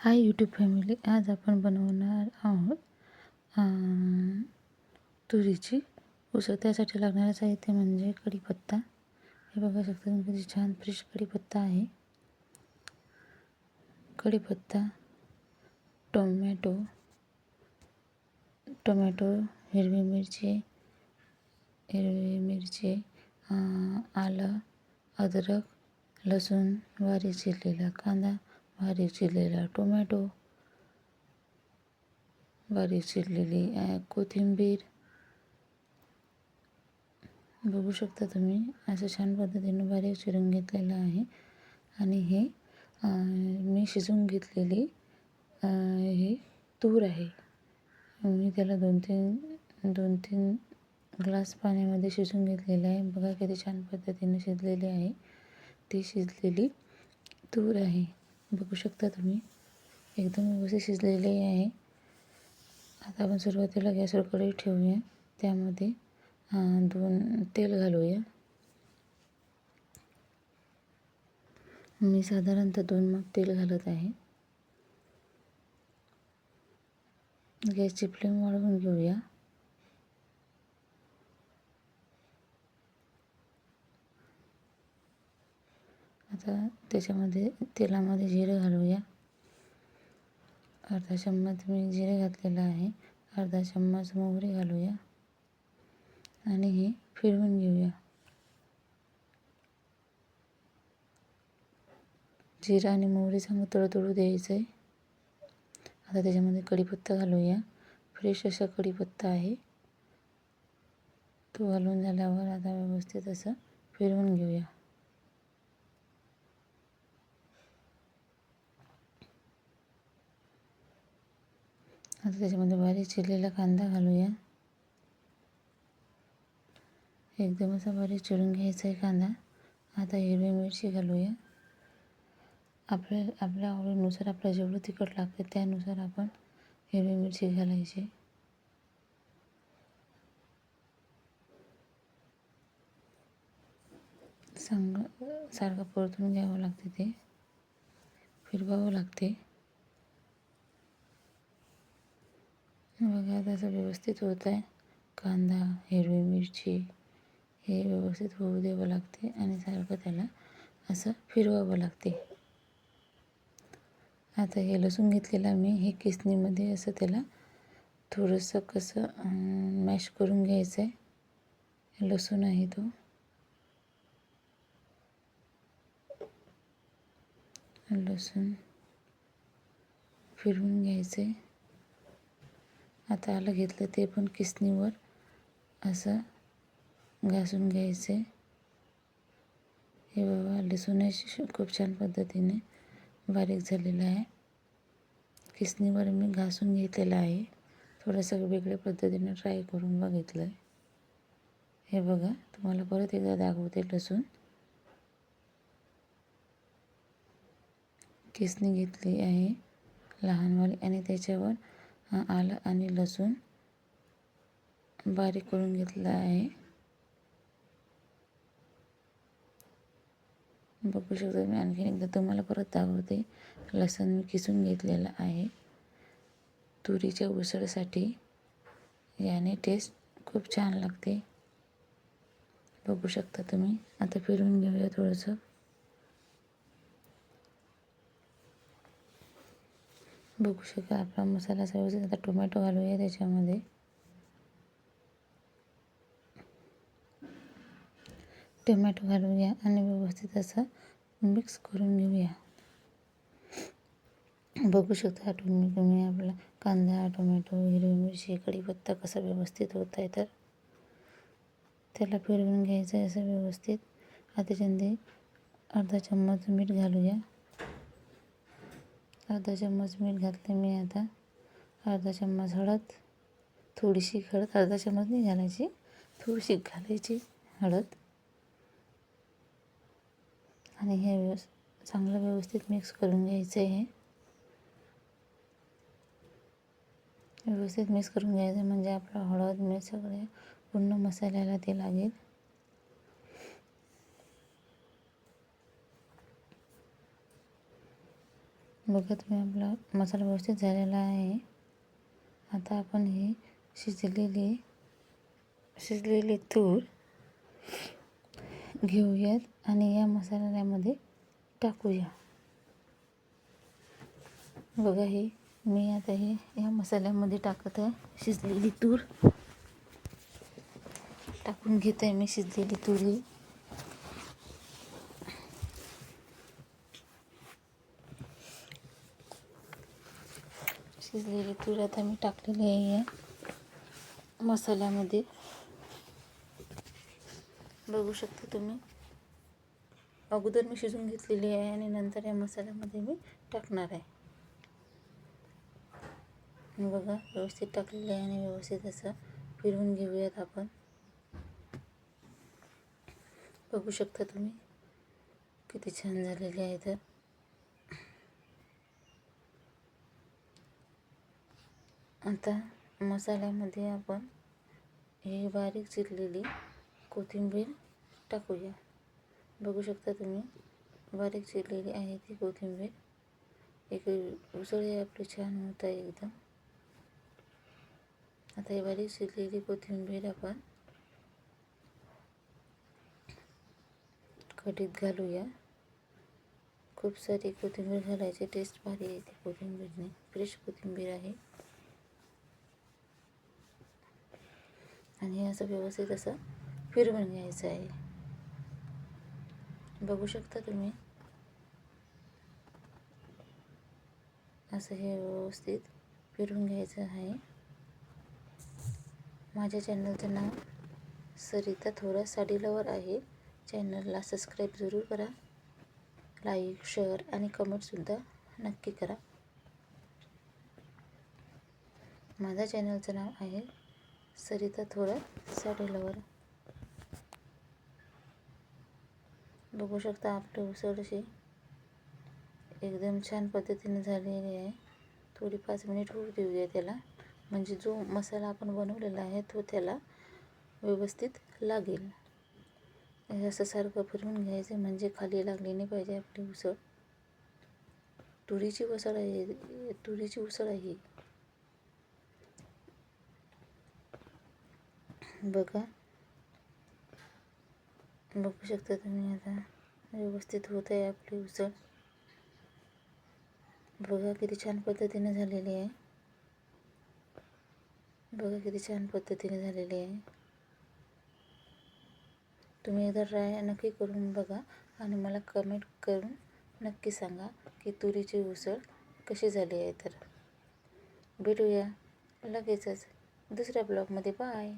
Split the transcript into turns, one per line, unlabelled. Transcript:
Hi YouTube family आज आपण बनवणार आहोत तुरीची. उसळ त्यासाठी लागणारं साहित्य म्हणजे कढीपत्ता. हे बघा शकता तुम्ही किती छान फ्रेश कढीपत्ता आहे. कढीपत्ता टोमॅटो टोमॅटो हिरवी मिरची हिरवी मिरची आलं अद्रक लसूण बारीक चिरलेला कांदा बारीक चिरलेला टोमॅटो बारीक चिरलेली कोथिंबीर. बघू शकता तुम्ही असं छान पद्धतीनं बारीक चिरून घेतलेलं आहे. आणि हे मी शिजवून घेतलेली हे तूर आहे. मी त्याला दोन तीन दोन तीन ग्लास पाण्यामध्ये शिजून घेतलेलं आहे. बघा किती छान पद्धतीने शिजलेली आहे. ती शिजलेली तूर आहे. बघू शकता तुम्ही. एकदम व्यवस्थित शिजलेले आहे. आता आपण सुरुवातीला गॅसवर कढई ठेवूया. त्यामध्ये दोन तेल घालूया. मी साधारणतः दोन मग तेल घालत आहे. गॅसची फ्लेम वाढवून घेऊया. आता त्याच्यामध्ये तेलामध्ये जिरं घालूया. अर्धा चम्मच मी जिरे घातलेलं आहे. अर्धा चम्मच मोहरी घालूया. आणि हे फिरवून घेऊया. जिरा आणि मोहरी चांगलं तळतळू द्यायचं आहे आता त्याच्यामध्ये कढीपत्ता घालूया. फ्रेश असा कढीपत्ता आहे. तो घालून झाल्यावर आता व्यवस्थित असं फिरवून घेऊया. आता त्याच्यामध्ये बारीक चिरलेला कांदा घालूया. एकदम असा बारीक चिरून घ्यायचा आहे कांदा. आता हिरवी मिरची घालूया. आपल्या आपल्या आवडीनुसार आपल्याला जेवढं तिखट लागते त्यानुसार आपण हिरवी मिरची घालायची. सांग सारखं परतून घ्यावं लागते ते. फिरवावं लागते. बघा असं व्यवस्थित होत आहे. कांदा हिरवी मिरची हे व्यवस्थित होऊ द्यावं लागते आणि सारखं त्याला असं फिरवावं लागते. आता हे लसूण घेतलेलं मी हे किसणीमध्ये असं त्याला थोडंसं कसं मॅश करून घ्यायचं आहे लसूण आहे तो. लसूण फिरवून घ्यायचं आहे आता आलं घेतलं ते पण किसणीवर असं घासून घ्यायचे. हे बाबा लसूण खूप छान पद्धतीने बारीक झालेलं आहे. किसणीवर मी घासून घेतलेलं आहे. थोडंसं वेगळ्या पद्धतीने ट्राय करून बघितलं आहे हे बघा तुम्हाला परत एकदा दाखवते लसूण. किसणी घेतली आहे लहानवाली आणि त्याच्यावर आलं आणि लसूण बारीक करून घेतलं आहे. बघू शकता मी आणखीन एकदा तुम्हाला परत दाखवते. लसूण मी किसून घेतलेलं आहे. तुरीच्या उसळसाठी याने टेस्ट खूप छान लागते. बघू शकता तुम्ही. आता फिरून घेऊया थोडंसं. बघू शकता आपला मसाला व्यवस्थित आता टोमॅटो घालूया त्याच्यामध्ये. टोमॅटो घालूया आणि व्यवस्थित असं मिक्स करून घेऊया. बघू शकता तुम्ही तुम्ही आपला कांदा टोमॅटो हिरवी मिरची कढीपत्ता कसा व्यवस्थित होत आहे तर. त्याला फिरवून घ्यायचं आहे असं व्यवस्थित. आता त्याच्यामध्ये अर्धा चम्मच मीठ घालूया. अर्धा चम्मच मीठ घातले मी आता. अर्धा चम्मच हळद. थोडीशी हळद अर्धा चम्मच नाही घालायची. थोडीशी घालायची हळद. आणि हे व्यवस् चांगलं व्यवस्थित मिक्स करून घ्यायचं आहे व्यवस्थित मिक्स करून घ्यायचं म्हणजे आपलं हळद मीठ सगळे पूर्ण मसाल्याला ते लागेल. बघा तुम्ही आपला मसाला व्यवस्थित झालेला आहे. आता आपण हे शिजलेली शिजलेली तूर घेऊयात आणि या मसाल्यामध्ये टाकूया. बघा हे मी आता हे या मसाल्यामध्ये टाकत आहे शिजलेली तूर. टाकून घेत आहे मी शिजलेली तूर ही. शिजलेली तूर आता मी टाकलेली आहे या मसाल्यामध्ये. बघू शकता तुम्ही. अगोदर मी शिजून घेतलेली आहे आणि नंतर या मसाल्यामध्ये मी टाकणार आहे. बघा व्यवस्थित टाकलेलं आहे आणि व्यवस्थित असं फिरवून घेऊयात आपण. बघू शकता तुम्ही. किती छान झालेले आहे तर. आता मसाल्यामध्ये आपण ही बारीक चिरलेली कोथिंबीर टाकूया. बघू शकता तुम्ही बारीक चिरलेली आहे ती कोथिंबीर. एक उसळी आपली छान होत आहे एकदम. आता ही बारीक चिरलेली कोथिंबीर आपण कढीत घालूया. खूप सारी कोथिंबीर घालायची टेस्ट भारी येते कोथिंबीरने. फ्रेश कोथिंबीर आहे. आणि हे असं व्यवस्थित असं फिरवून घ्यायचं आहे. बघू शकता तुम्ही? असं हे व्यवस्थित फिरवून घ्यायचं आहे. माझ्या चॅनलचं नाव सरिता थोरा साडीलवर आहे. चॅनलला सबस्क्राईब जरूर करा. लाईक शेअर आणि कमेंटसुद्धा नक्की करा. माझ्या चॅनलचं नाव आहे सरिता थोरात साडीलवर बघू शकता आपली उसळशी एकदम छान पद्धतीने झालेली आहे. थोडी पाच मिनिट होऊ देऊया त्याला. म्हणजे जो मसाला आपण बनवलेला आहे तो त्याला व्यवस्थित लागेल. असं सारखं फिरवून घ्यायचं म्हणजे खाली लागली नाही पाहिजे आपली उसळ. तुरीची उसळ आहे तुरीची उसळ आहे. बघा. बघू शकता तुम्ही आता. व्यवस्थित होत आहे आपली उसळ. बघा किती छान पद्धतीने झालेली आहे. बघा किती छान पद्धतीने झालेली आहे. तुम्ही एकदा ट्राय नक्की करून बघा आणि मला कमेंट करून नक्की सांगा की तुरीची उसळ कशी झाली आहे तर. भेटूया. लगेचच दुसऱ्या ब्लॉगमध्ये बाय